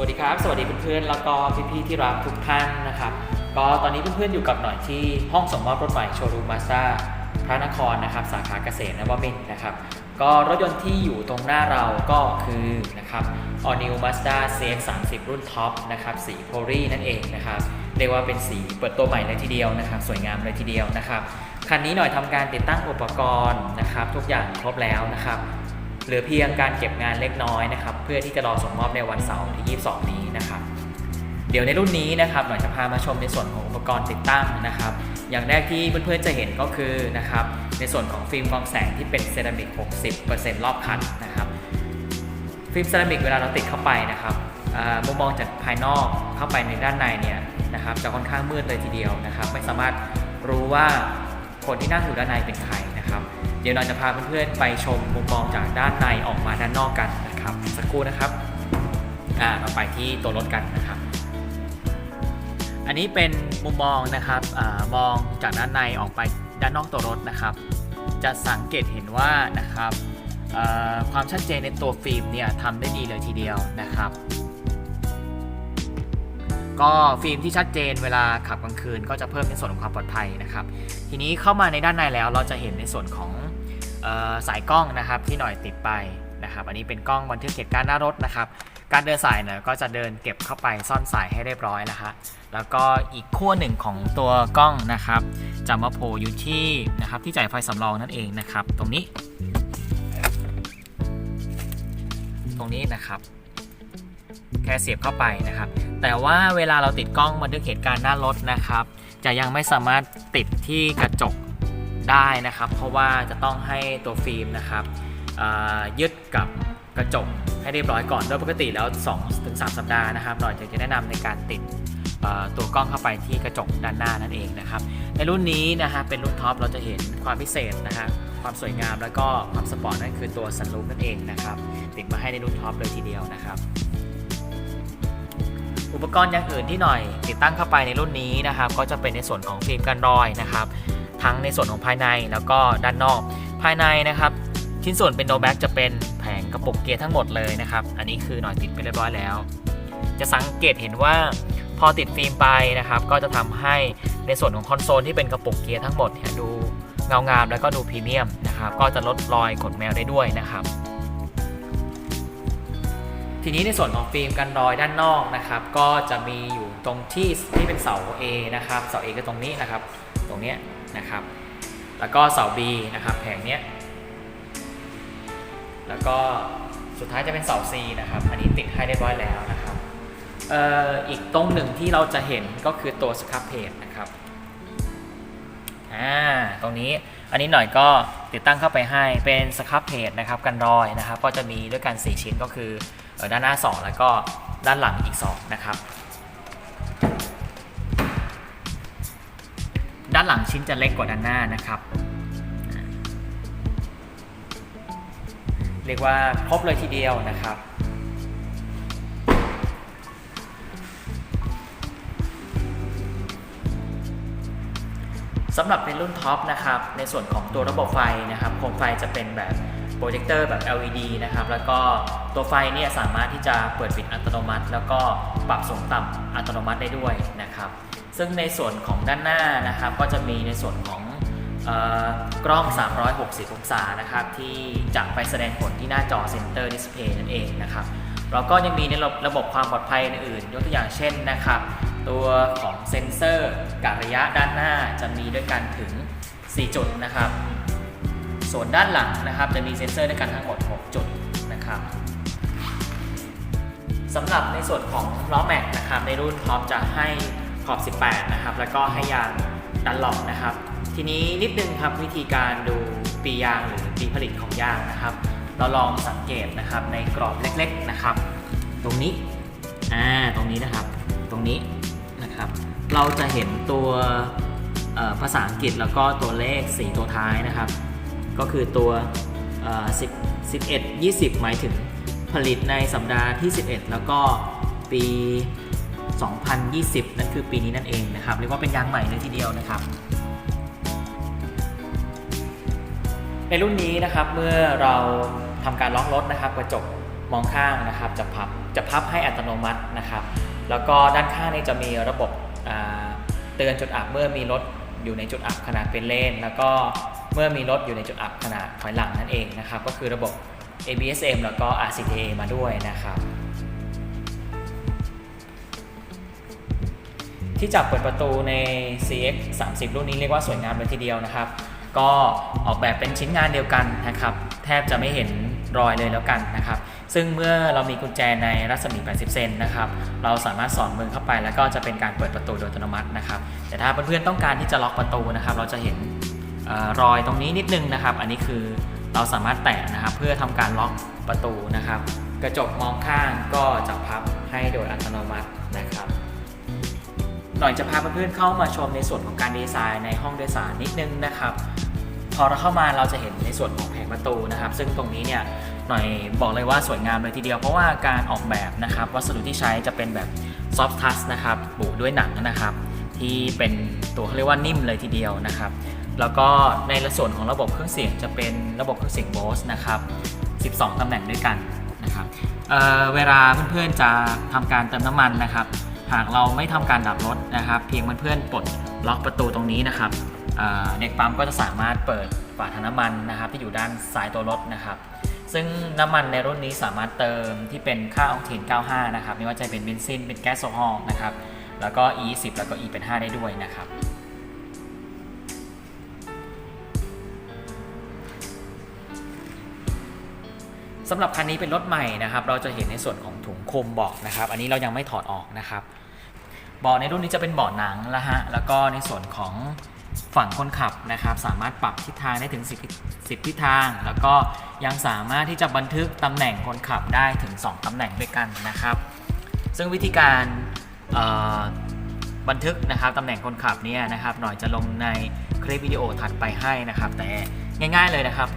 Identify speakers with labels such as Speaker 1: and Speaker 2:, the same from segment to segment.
Speaker 1: วัสดีครับ สวัสดีเพื่อนๆแล้วก็พี่ๆที่รักทุกท่านนะครับ ก็ตอนนี้เพื่อนๆอยู่กับหน่อยที่ห้องส่งมอบรถใหม่โชว์รูมมาสด้าพระนครนะครับ สาขาเกษตรนวมินทร์นะครับ ก็รถยนต์ที่อยู่ตรงหน้าเราก็คือนะครับ All New Mazda CX-30 รุ่นท็อปนะครับ สีโพลีนั่นเองนะครับ เรียกว่าเป็นสีเปิดตัวใหม่เลยทีเดียวนะครับ สวยงามเลยทีเดียวนะครับ คันนี้หน่อยทำการติดตั้งอุปกรณ์นะครับ ทุกอย่างครบแล้วนะครับ เหลือเพียงการเก็บงานเล็กน้อยนะครับ เพื่อที่จะรอส่งมอบในวันเสาร์ที่ 22 นี้นะครับ เดี๋ยวในรุ่นนี้นะครับหน่อยจะพามาชมในส่วนของอุปกรณ์ติดตั้งนะครับ อย่างแรกที่เพื่อนๆจะเห็นก็คือนะครับในส่วนของฟิล์มกรองแสงที่เป็นเซรามิก 60%รอบคันนะครับ ฟิล์มเซรามิกเวลาเราติดเข้าไปนะครับมุมมองจากภายนอกเข้าไปในด้านในเนี่ยนะครับจะค่อนข้างมืดเลยทีเดียวนะครับ ไม่สามารถรู้ว่าคนที่นั่งอยู่ด้านในเป็นใครนะครับ เดี๋ยวเราจะพาเพื่อนๆไปชมมุมมองจากด้านในออกมาด้านนอกกันนะครับ สักครู่นะครับอ่าเราไปที่ตัวรถกันนะครับ อันนี้เป็นมุมมองนะครับอามองจากด้านในออกไปด้านนอกตัวรถนะครับ จะสังเกตเห็นว่านะครับความชัดเจนในตัวฟิล์มเนี่ยทำได้ดีเลยทีเดียวนะครับ ก็ฟิล์มที่ชัดเจนเวลาขับกลางคืน ก็จะเพิ่มในส่วนของความปลอดภัยนะครับ ทีนี้เข้ามาในด้านในแล้วเราจะเห็นในส่วนของ สายกล้องนะครับที่หน่อยติดไปนะครับ อันนี้เป็นกล้องบันทึกเหตุการณ์หน้ารถนะครับ การเดินสายเนี่ยก็จะเดินเก็บเข้าไปซ่อนสายให้เรียบร้อยแล้วฮะแล้วก็อีกขั้วหนึ่งของตัวกล้องนะครับจะมาโผล่อยู่ที่นะครับที่จ่ายไฟสำรองนั่นเองนะครับ ตรงนี้ ตรงนี้นะครับแค่เสียบเข้าไปนะครับ แต่ว่าเวลาเราติดกล้องบันทึกเหตุการณ์หน้ารถนะครับ จะยังไม่สามารถติดที่กระจก ได้นะครับ เพราะว่าจะต้องให้ตัวฟิล์มนะครับยึดกับกระจกให้เรียบร้อยก่อนโดยปกติแล้ว 2-3 สัปดาห์นะครับหน่อยจะแนะนำในการติดตัวกล้องเข้าไปที่กระจกด้านหน้านั่นเองนะครับในรุ่นนี้นะฮะเป็นรุ่นท็อปเราจะเห็นความพิเศษนะฮะความสวยงามแล้วก็ความสปอร์ตนั่นคือตัวซันรูฟนั่นเองนะครับติดมาให้ในรุ่นท็อปเลยทีเดียวนะครับ อุปกรณ์อย่างอื่นที่หน่อยติดตั้งเข้าไปในรุ่นนี้นะครับ ก็จะเป็นในส่วนของฟิล์มกันรอยนะครับ ทั้งในส่วนของภายในแล้วก็ด้านนอก ภายในนะครับชิ้นส่วนเป็นโนแบ็กจะเป็นแผงกระปุกเกียร์ทั้งหมดเลยนะครับ อันนี้คือหน่อยติดไปเรียบร้อยแล้ว จะสังเกตเห็นว่าพอติดฟิล์มไปนะครับ ก็จะทำให้ในส่วนของคอนโซลที่เป็นกระปุกเกียร์ทั้งหมดเนี่ยดูเงางามแล้วก็ดูพรีเมียมนะครับ ก็จะลดรอยขนแมวได้ด้วยนะครับ ทีนี้ในส่วนของฟิล์มกันรอยด้านนอกนะครับ ก็จะมีอยู่ตรงที่ที่เป็นเสา A นะครับ เสา A ก็ตรงนี้นะครับ ตรงเนี้ย นะครับ แล้วก็เสา B นะครับแผงเนี้ย แล้วก็สุดท้ายจะเป็นเสา C นะครับ อันนี้ติดให้เรียบร้อยแล้วนะครับเอ่ออีกตรงหนึ่งที่เราจะเห็นก็คือตัวสครับเพจนะครับ อ่า ตรงนี้อันนี้หน่อยก็ติดตั้งเข้าไปให้เป็นสครับเพจนะครับกันรอยนะครับ ก็จะมีด้วยกัน 4 ชิ้นก็คือเอ่อด้านหน้า 2 แล้วก็ด้านหลังอีก 2 นะครับ ด้านหลังชิ้นจะเล็กกว่าด้านหน้านะครับ เรียกว่าครบเลยทีเดียวนะครับสำหรับในรุ่นท็อปนะครับ ในส่วนของตัวระบบไฟนะครับโคมไฟจะเป็นแบบโปรเจคเตอร์แบบ LED นะครับ แล้วก็ตัวไฟเนี่ยสามารถที่จะเปิดปิดอัตโนมัติ แล้วก็ปรับสูงต่ำอัตโนมัติได้ด้วยนะครับ ซึ่งในส่วนของด้านหน้านะครับก็จะมีในส่วนของกล้อง 360 องศานะครับที่จะไปแสดงผลที่หน้าจอ Center Display นั่นเองนะครับแล้วก็ยังมีในระบบความปลอดภัยอื่นๆยกตัวอย่างเช่นนะครับตัวของเซ็นเซอร์กับระยะด้านหน้าจะมีด้วยกันถึง 4 จุดนะครับ ส่วนด้านหลังนะครับจะมีเซ็นเซอร์ด้วยกันทั้งหมด 6 จุดนะครับสำหรับในส่วนของล้อแม็กนะครับในรุ่นท็อปจะให้ อบ 18 นะครับ แล้วก็ให้ยางดันหลอกนะครับ ทีนี้นิดนึงครับวิธีการดูปียางหรือปีผลิตของยางนะครับ เราลองสังเกตนะครับในกรอบเล็กๆนะครับ ตรงนี้อ่าตรงนี้นะครับ ตรงนี้นะครับ เราจะเห็นตัวภาษาอังกฤษแล้วก็ตัวเลข 4 ตัวท้ายนะครับ ก็คือตัว10 11 20 หมายถึงผลิตในสัปดาห์ที่ 11 แล้วก็ปี 2020 นั่นคือปีนี้นั่นเองนะครับเรียกว่าเป็นยางใหม่เลยทีเดียวนะครับในรุ่นนี้นะครับเมื่อเราทำการล็อกรถนะครับกระจกมองข้างนะครับจะพับจะพับให้อัตโนมัตินะครับ แล้วก็ด้านข้างนี่จะมีระบบเตือนจุดอับเมื่อมีรถอยู่ในจุดอับขนาดเป็นเลน แล้วก็เมื่อมีรถอยู่ในจุดอับขนาดถอยหลังนั่นเองนะครับ ก็คือระบบ ABSM แล้วก็ RCTA มาด้วยนะครับ ที่จับเปิดประตูใน CX 30 รุ่นนี้เรียกว่าสวยงามเลยทีเดียวนะครับ ก็ออกแบบเป็นชิ้นงานเดียวกันนะครับ แทบจะไม่เห็นรอยเลยแล้วกันนะครับ ซึ่งเมื่อเรามีกุญแจในรัศมี 80 เซนนะครับ เราสามารถสอดมือเข้าไปแล้วก็จะเป็นการเปิดประตูโดยอัตโนมัตินะครับ แต่ถ้าเพื่อนๆต้องการที่จะล็อกประตูนะครับ เราจะเห็นอรอยตรงนี้นิดนึงนะครับ อันนี้คือเราสามารถแตะนะครับ เพื่อทำการล็อกประตูนะครับ กระจกมองข้างก็จะพับให้โดยอัตโนมัตินะครับ หน่อยจะพาเพื่อนๆเข้ามาชมในส่วนของการดีไซน์ในห้องโดยสารนิดนึงนะครับ พอเราเข้ามาเราจะเห็นในส่วนของแผงประตูนะครับ ซึ่งตรงนี้เนี่ยหน่อยบอกเลยว่าสวยงามเลยทีเดียว เพราะว่าการออกแบบนะครับ วัสดุที่ใช้จะเป็นแบบซอฟทัสนะครับบุด้วยหนังนะครับ ที่เป็นตัวเขาเรียกว่านิ่มเลยทีเดียวนะครับ แล้วก็ในส่วนของระบบเครื่องเสียงจะเป็นระบบเครื่องเสียง Bose นะครับ 12 ตำแหน่งด้วยกันนะครับเเวลาเพื่อนๆจะทำการเติมน้ำมันนะครับ หากเราไม่ทำการดับรถนะครับ เพียงเพื่อนๆปลดล็อกประตูตรงนี้นะครับเด็กปั๊มก็จะสามารถเปิดฝาถังน้ำมันนะครับ ที่อยู่ด้านซ้ายตัวรถนะครับ ซึ่งน้ำมันในรุ่นนี้สามารถเติมที่เป็นค่าออกเทน 95 นะครับ ไม่ว่าจะเป็นเบนซินเป็นแก๊สโซฮอลนะครับ แล้วก็ E10 แล้วก็ E เป็น5ได้ด้วยนะครับ สำหรับคันนี้เป็นรถใหม่นะครับ เราจะเห็นในส่วนของถุงคุมเบาะนะครับ อันนี้เรายังไม่ถอดออกนะครับเบาะในรุ่นนี้จะเป็นเบาะหนังแล้วฮะ แล้วก็ในส่วนของฝั่งคนขับนะครับ สามารถปรับทิศทางได้ถึง 10 ทิศทาง แล้วก็ยังสามารถที่จะบันทึกตำแหน่งคนขับได้ถึง 2ตำแหน่งด้วยกันนะครับ ซึ่งวิธีการบันทึกนะครับตำแหน่งคนขับเนี่ยนะครับ หน่อยจะลงในคลิปวิดีโอถัดไปให้นะครับ แต่ง่าย ๆเลยนะครับ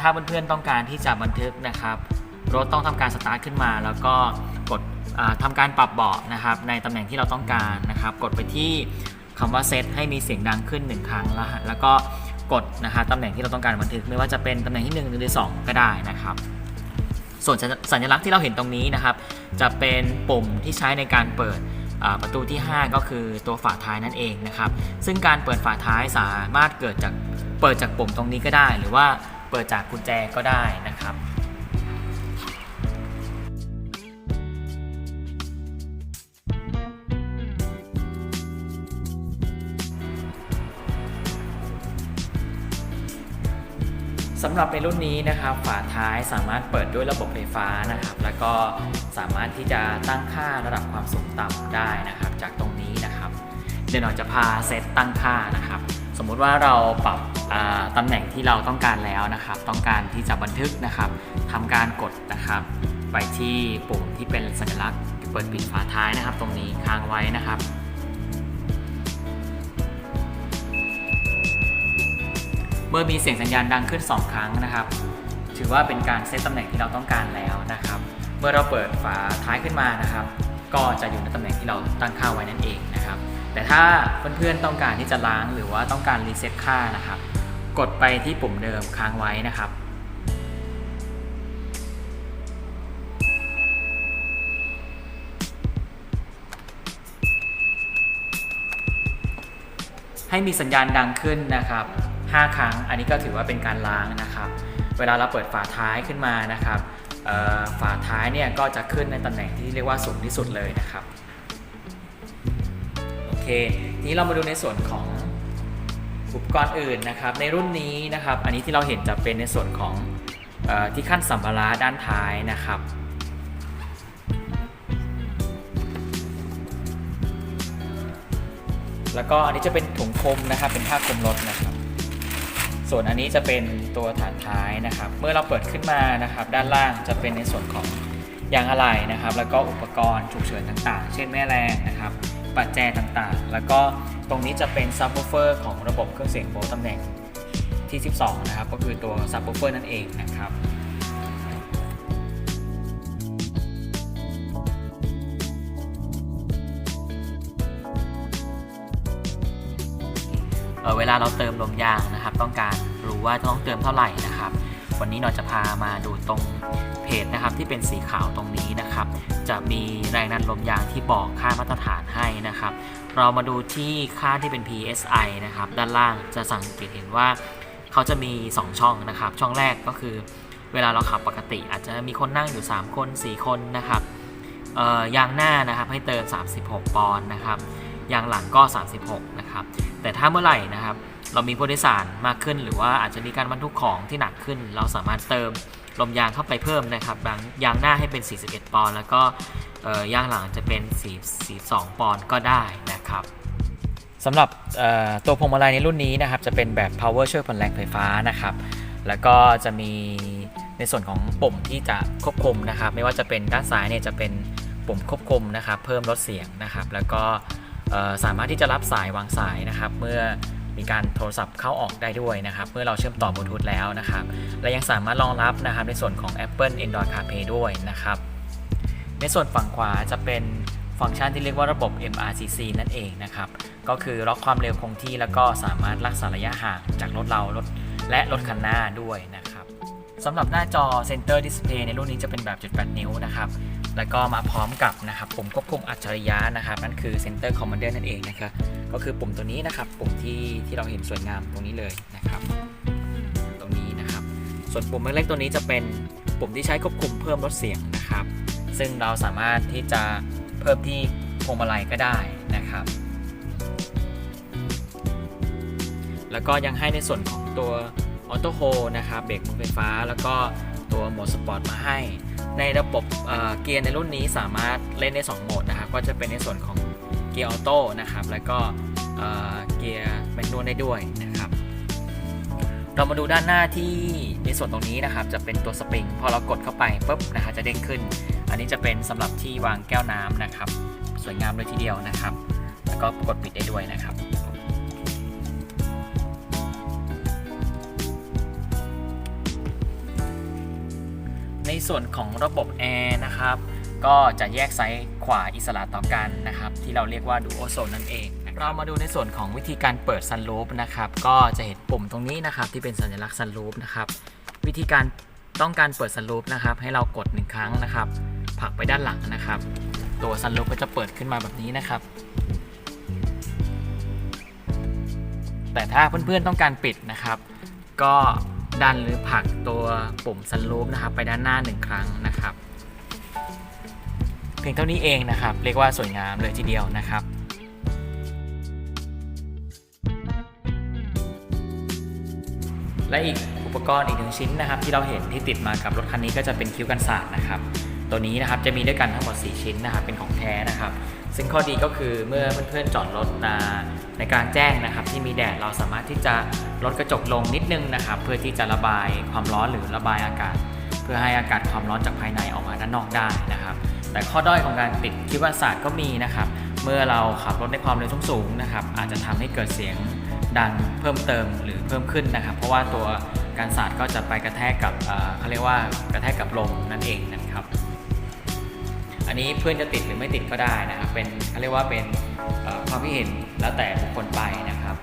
Speaker 1: ถ้าเพื่อนๆต้องการที่จะบันทึกนะครับรถต้องทำการสตาร์ทขึ้นมา แล้วก็กดอ่าทำการปรับเบาะนะครับในตำแหน่งที่เราต้องการนะครับ กดไปที่คำว่าเซตให้มีเสียงดังขึ้น 1 ครั้งแล้วแล้วก็กดนะฮะตำแหน่งที่เราต้องการบันทึกไม่ว่าจะเป็นตำแหน่งที่ 1 หรือ 2 ก็ได้นะครับ ส่วนสัญลักษณ์ที่เราเห็นตรงนี้นะครับ จะเป็นปุ่มที่ใช้ในการเปิดประตูที่ 5 ก็คือตัวฝาท้ายนั่นเองนะครับ ซึ่งการเปิดฝาท้ายสามารถเกิดจากเปิดจากปุ่มตรงนี้ก็ได้ หรือว่า เปิดจากกุญแจก็ได้นะครับสำหรับในรุ่นนี้นะครับฝาท้ายสามารถเปิดด้วยระบบไฟฟ้านะครับ แล้วก็สามารถที่จะตั้งค่าระดับความสูงต่ำได้นะครับ จากตรงนี้นะครับ เดี๋ยวหน่อยจะพาเซตตั้งค่านะครับ สมมุติว่าเราปรับ ตำแหน่งที่เราต้องการแล้วนะครับ ต้องการที่จะบันทึกนะครับทำการกดนะครับ ไปที่ปุ่มที่เป็นสัญลักษณ์เปิดปิดฝาท้ายนะครับ ตรงนี้ค้างไว้นะครับเมื่อมีเสียงสัญญาณดังขึ้น 2 ครั้งนะครับ ถือว่าเป็นการเซตตำแหน่งที่เราต้องการแล้วนะครับ เมื่อเราเปิดฝาท้ายขึ้นมานะครับ ก็จะอยู่ในตำแหน่งที่เราตั้งค่าไว้นั่นเองนะครับ แต่ถ้าเพื่อนๆต้องการที่จะล้างหรือว่าต้องการรีเซ็ตค่านะครับ กดไปที่ปุ่มเดิมค้างไว้นะครับ ให้มีสัญญาณดังขึ้นนะครับ 5 ครั้งอันนี้ก็ถือว่าเป็นการล้างนะครับ เวลาเราเปิดฝาท้ายขึ้นมานะครับฝาท้ายเนี่ยก็จะขึ้นในตำแหน่งที่เรียกว่าสูงที่สุดเลยนะครับ เคทีนี้เรามาดูในส่วนของอุปกรณ์อื่นนะครับ ในรุ่นนี้นะครับ อันนี้ที่เราเห็นจะเป็นในส่วนของออที่ขั้นสัมภาระด้านท้ายนะครับแล้วก็อันนี้จะเป็นถุงคมนะครับ เป็นผ้าคลุมรถนะครับ ส่วนอันนี้จะเป็นตัวฐานท้ายนะครับ เมื่อเราเปิดขึ้นมานะครับ ด้านล่างจะเป็นในส่วนของยางอะไหล่นะครับ แล้วก็อุปกรณ์ฉุกเฉินต่างๆ เช่นแม่แรงนะครับ ปัจแจต่างๆ แล้วก็ตรงนี้จะเป็นซับ w ูเฟอร์ของระบบเครื่องเสียงโบสตำแหน่งที่ 12 นะครับ ก็คือตัวซับ w ูเฟอร์นั่นเองนะครับเเวลาเราเติมลมยางนะครับ ต้องการรู้ว่าต้องเติมเท่าไหร่นะครับ วันนี้เราจะพามาดูตรงเพจนะครับที่เป็นสีขาวตรงนี้นะครับ จะมีแรงดันลมยางที่บอกค่ามาตรฐานให้นะครับ เรามาดูที่ค่าที่เป็น PSI นะครับ ด้านล่างจะสังเกตเห็นว่า เขาจะมี 2 ช่องนะครับ ช่องแรกก็คือเวลาเราขับปกติ อาจจะมีคนนั่งอยู่ 3 คน 4 คนนะครับยางหน้านะครับให้เติม 36 ปอนด์นะครับยางหลังก็ 36 นะครับ แต่ถ้าเมื่อไหร่นะครับ เรามีผู้โดยสารมากขึ้น หรือว่าอาจจะมีการบรรทุกของที่หนักขึ้น เราสามารถเติมลมยางเข้าไปเพิ่มนะครับยางยางหน้าให้เป็น 41 ปอนด์แล้วก็ยางหลังจะเป็น 42 ปอนด์ก็ได้นะครับสำหรับตัวพวงมาลัยในรุ่นนี้นะครับจะเป็นแบบ power ช่วยผ่อนแรงไฟฟ้านะครับแล้วก็จะมีในส่วนของปุ่มที่จะควบคุมนะครับ ไม่ว่าจะเป็นด้านซ้ายเนี่ยจะเป็นปุ่มควบคุมนะครับ เพิ่มลดเสียงนะครับ แล้วก็สามารถที่จะรับสายวางสายนะครับ เมื่อ มีการโทรศัพท์เข้าออกได้ด้วยนะครับ เมื่อเราเชื่อมต่อบลูทูธแล้วนะครับ และยังสามารถรองรับนะครับในส่วนของ Apple Android CarPlay ด้วยนะครับ ในส่วนฝั่งขวาจะเป็นฟังก์ชันที่เรียกว่าระบบ MRCC นั่นเองนะครับ ก็คือล็อกความเร็วคงที่แล้วก็สามารถรักษาระยะห่างจากรถเรารถและรถคันหน้าด้วยนะครับสำหรับหน้าจอ Center Display ในรุ่นนี้จะเป็นแบบ 7.8 นิ้วนะครับ แล้วก็มาพร้อมกับนะครับปุ่มควบคุมอัจฉริยะนะครับนั่นคือ Center Commander นั่นเองนะครับก็คือปุ่มตัวนี้นะครับปุ่มที่ที่เราเห็นสวยงามตรงนี้เลยนะครับ ตรงนี้นะครับ ส่วนปุ่มเล็กๆตัวนี้จะเป็นปุ่มที่ใช้ควบคุมเพิ่มลดเสียงนะครับ ซึ่งเราสามารถที่จะเพิ่มที่พวงมาลัยก็ได้นะครับ แล้วก็ยังให้ในส่วนของตัว อโต้โฮนะครับเบรกมือไฟฟ้า แล้วก็ตัวโหมดสปอร์ตมาให้ ในระบบเเกียร์ในรุ่นนี้สามารถเล่นได้ 2 โหมดนะครับก็จะเป็นในส่วนของเกียร์ออโต้นะครับแล้วก็เเกียร์แมนนวลได้ด้วยนะครับเรามาดูด้านหน้าที่ในส่วนตรงนี้นะครับ จะเป็นตัวสปริงพอเรากดเข้าไปปุ๊บนะครับจะเด้งขึ้น อันนี้จะเป็นสำหรับที่วางแก้วน้ำนะครับ สวยงามเลยทีเดียวนะครับ แล้วก็กดปิดได้ด้วยนะครับ ส่วนของระบบแอร์นะครับก็จะแยกซ้ายขวาอิสระต่อกันนะครับ ที่เราเรียกว่า Duo Zone นั่นเอง เรามาดูในส่วนของวิธีการเปิด Sunroof นะครับ ก็จะเห็นปุ่มตรงนี้นะครับ ที่เป็นสัญลักษณ์ Sunroof นะครับ วิธีการต้องการเปิด Sunroof นะครับ ให้เรากดหนึ่งครั้งนะครับผลักไปด้านหลังนะครับ ตัว Sunroof ก็จะเปิดขึ้นมาแบบนี้นะครับ แต่ถ้าเพื่อนๆต้องการปิดนะครับ ก็ ดันหรือผลักตัวปุ่มสันลูปนะครับ ไปด้านหน้าหนึ่งครั้งนะครับ เพียงเท่านี้เองนะครับ เรียกว่าสวยงามเลยทีเดียวนะครับและอีกอุปกรณ์อีกหนึ่งชิ้นนะครับ ที่เราเห็นที่ติดมากับรถคันนี้ก็จะเป็นคิ้วกันสาดนะครับ ตัวนี้นะครับจะมีด้วยกันทั้งหมด 4 ชิ้นนะครับเป็นของแท้นะครับ ซึ่งข้อดีก็คือเมื่อเพื่อนๆจอดรถในกลารแจ้งนะครับ ที่มีแดดเราสามารถที่จะลดกระจกลงนิดนึงนะครับ เพื่อที่จะระบายความร้อนหรือระบายอากาศ เพื่อให้อากาศความร้อนจากภายในออกมาด้านนอกได้นะครับ แต่ข้อด้อยของการติดคิวกันสาดก็มีนะครับ เมื่อเราขับรถในความเร็วสูงๆนะครับ อาจจะทำให้เกิดเสียงดังเพิ่มเติมหรือเพิ่มขึ้นนะครับ เพราะว่าตัวการสาดก็จะไปกระแทกกับเขาเรียกว่ากระแทกกับลมนั่นเองนะครับ อันนี้เพื่อนจะติดหรือไม่ติดก็ได้นะครับเป็นเขาเรียกว่าเป็นความคิดเห็นแล้วแต่บุคคลไปนะครับ